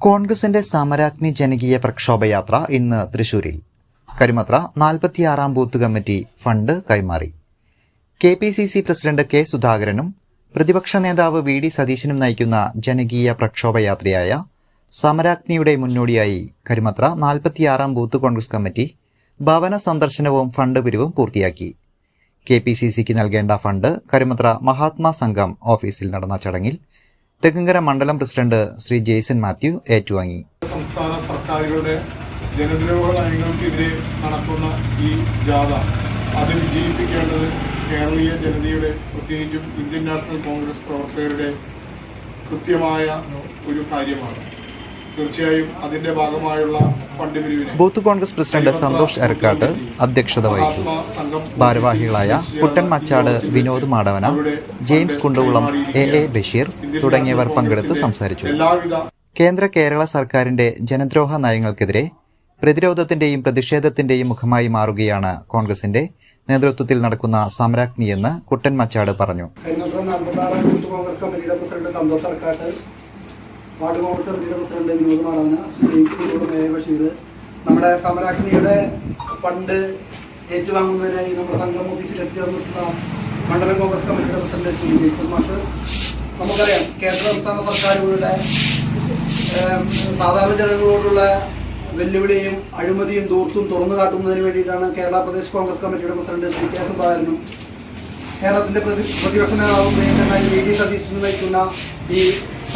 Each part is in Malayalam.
കോൺഗ്രസിന്റെ സമരാഗ്നി ജനകീയ പ്രക്ഷോഭയാത്ര ഇന്ന് തൃശൂരിൽ. കരിമത്ര നാൽപ്പത്തിയാറാം ബൂത്ത് കമ്മിറ്റി ഫണ്ട് കൈമാറി. K P C C president K സുധാകരനും പ്രതിപക്ഷ നേതാവ് വി ഡി സതീശനും നയിക്കുന്ന ജനകീയ പ്രക്ഷോഭയാത്രയായ സമരാഗ്നിയുടെ മുന്നോടിയായി കരിമത്ര നാൽപ്പത്തിയാറാം ബൂത്ത് കോൺഗ്രസ് കമ്മിറ്റി ഭവന സന്ദർശനവും ഫണ്ട് പിരിവും പൂർത്തിയാക്കി. കെ പി സി സിക്ക് നൽകേണ്ട ഫണ്ട് കരിമത്ര മഹാത്മാ സംഘം ഓഫീസിൽ നടന്ന ചടങ്ങിൽ തെക്കുംകര മണ്ഡലം പ്രസിഡന്റ് ശ്രീ ജെയ്സൺ മാത്യു ഏറ്റുവാങ്ങി. സംസ്ഥാന സർക്കാരുകളുടെ ജനദ്രോഹ നയങ്ങൾക്കെതിരെ നടക്കുന്ന ഈ ജാഥ അത് വിജയിപ്പിക്കേണ്ടത് കേരളീയ ജനതയുടെ പ്രത്യേകിച്ചും ഇന്ത്യൻ നാഷണൽ കോൺഗ്രസ് പ്രവർത്തകരുടെ കൃത്യമായ ഒരു കാര്യമാണ്. തീർച്ചയായും അതിന്റെ ഭാഗമായുള്ള ഫണ്ട് പിരിവിനെ ബൂത്ത് കോൺഗ്രസ് പ്രസിഡന്റ് സന്തോഷ് എരക്കാട്ട് അധ്യക്ഷത വഹിച്ചു. ഭാരവാഹികളായ Kuttan Machad Vinod Madavana James Kundukulam A A Basheer തുടങ്ങിയവർ പങ്കെടുത്ത് സംസാരിച്ചു. എല്ലാവിധ കേന്ദ്ര കേരള സർക്കാരിന്റെ ജനദ്രോഹ നയങ്ങൾക്കെതിരെ പ്രതിരോധത്തിന്റെയും പ്രതിഷേധത്തിന്റെയും മുഖമായി മാറുകയാണ് കോൺഗ്രസിന്റെ നേതൃത്വത്തിൽ നടക്കുന്ന സമരാഗ്നിയെന്ന് കുട്ടൻ മച്ചാട് പറഞ്ഞു. വാർഡ് കോൺഗ്രസ് കമ്മിറ്റിയുടെ പ്രസിഡന്റ് വിനോദ് മാളവന ശ്രീ മേയർ ബഷീർ. നമ്മുടെ സമരാഗ്നിയുടെ ഫണ്ട് ഏറ്റുവാങ്ങുന്നതിനായി നമ്മുടെ സംഘം ഓഫീസിൽ എത്തിച്ചേർന്നിട്ടുള്ള മണ്ഡലം കോൺഗ്രസ് കമ്മിറ്റിയുടെ പ്രസിഡന്റ് ശ്രീ ജയ്പൂർ മാഷ്. നമുക്കറിയാം കേന്ദ്ര സംസ്ഥാന സർക്കാരുകളുടെ സാധാരണ ജനങ്ങളോടുള്ള വെല്ലുവിളിയും അഴിമതിയും ദൂർത്തും തുറന്നു കാട്ടുന്നതിന് വേണ്ടിയിട്ടാണ് കേരള പ്രദേശ് കോൺഗ്രസ് കമ്മിറ്റിയുടെ പ്രസിഡന്റ് ശ്രീ കെ സുധാകരനും കേരളത്തിന്റെ പ്രതി പ്രതിപക്ഷ നേതാവും പ്രിയങ്കരനായി എ ഡി സതീശനും നയിക്കുന്ന ഈ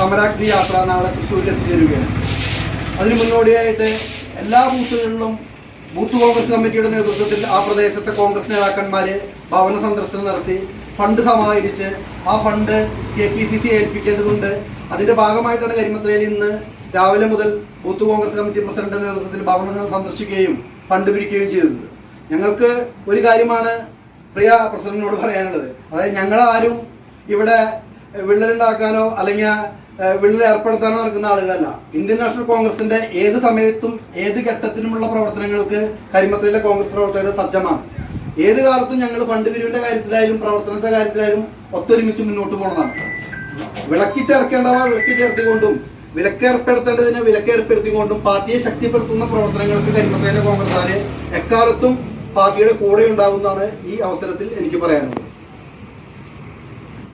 സമരാഗ്നി യാത്ര നാളെ തൃശ്ശൂരിൽ എത്തിച്ചേരുകയാണ്. അതിന് മുന്നോടിയായിട്ട് എല്ലാ ബൂത്തുകളിലും ബൂത്ത് കോൺഗ്രസ് കമ്മിറ്റിയുടെ നേതൃത്വത്തിൽ ആ പ്രദേശത്തെ കോൺഗ്രസ് നേതാക്കന്മാര് ഭവന സന്ദർശനം നടത്തി ഫണ്ട് സമാഹരിച്ച് ആ fund K P C C ഏൽപ്പിക്കേണ്ടതുണ്ട്. അതിന്റെ ഭാഗമായിട്ടാണ് കരിമത്രയിൽ ഇന്ന് രാവിലെ മുതൽ ബൂത്ത് കോൺഗ്രസ് കമ്മിറ്റി പ്രസിഡന്റിന്റെ നേതൃത്വത്തിൽ ഭവനങ്ങൾ സന്ദർശിക്കുകയും ഫണ്ട് പിരിക്കുകയും ചെയ്തത്. ഞങ്ങൾക്ക് ഒരു കാര്യമാണ് പ്രിയ പ്രസിഡന്റിനോട് പറയാനുള്ളത്. അതായത് ഞങ്ങളാരും ഇവിടെ വിള്ളലുണ്ടാക്കാനോ അല്ലെങ്കിൽ വിള്ളൽ ഏർപ്പെടുത്താൻ നടക്കുന്ന ആളുകളല്ല. ഇന്ത്യൻ നാഷണൽ കോൺഗ്രസിന്റെ ഏത് സമയത്തും ഏത് ഘട്ടത്തിലുമുള്ള പ്രവർത്തനങ്ങൾക്ക് കരിമത്തലിലെ കോൺഗ്രസ് പ്രവർത്തകർ സജ്ജമാണ്. ഏത് കാലത്തും ഞങ്ങൾ ഫണ്ട് പിരിവിന്റെ കാര്യത്തിലായാലും പ്രവർത്തനത്തെ കാര്യത്തിലായാലും ഒത്തൊരുമിച്ച് മുന്നോട്ട് പോകണതാണ് വിളക്കി ചേർക്കേണ്ടവ വിളക്കി ചേർത്തുകൊണ്ടും വിലക്കേർപ്പെടുത്തേണ്ടതിനെ വിലക്കേർപ്പെടുത്തിക്കൊണ്ടും പാർട്ടിയെ ശക്തിപ്പെടുത്തുന്ന പ്രവർത്തനങ്ങൾക്ക് കരിമത്തലിലെ കോൺഗ്രസ്സുകാരെ എക്കാലത്തും പാർട്ടിയുടെ കൂടെ ഉണ്ടാകുന്നതാണ് ഈ അവസരത്തിൽ എനിക്ക് പറയാനുള്ളത്.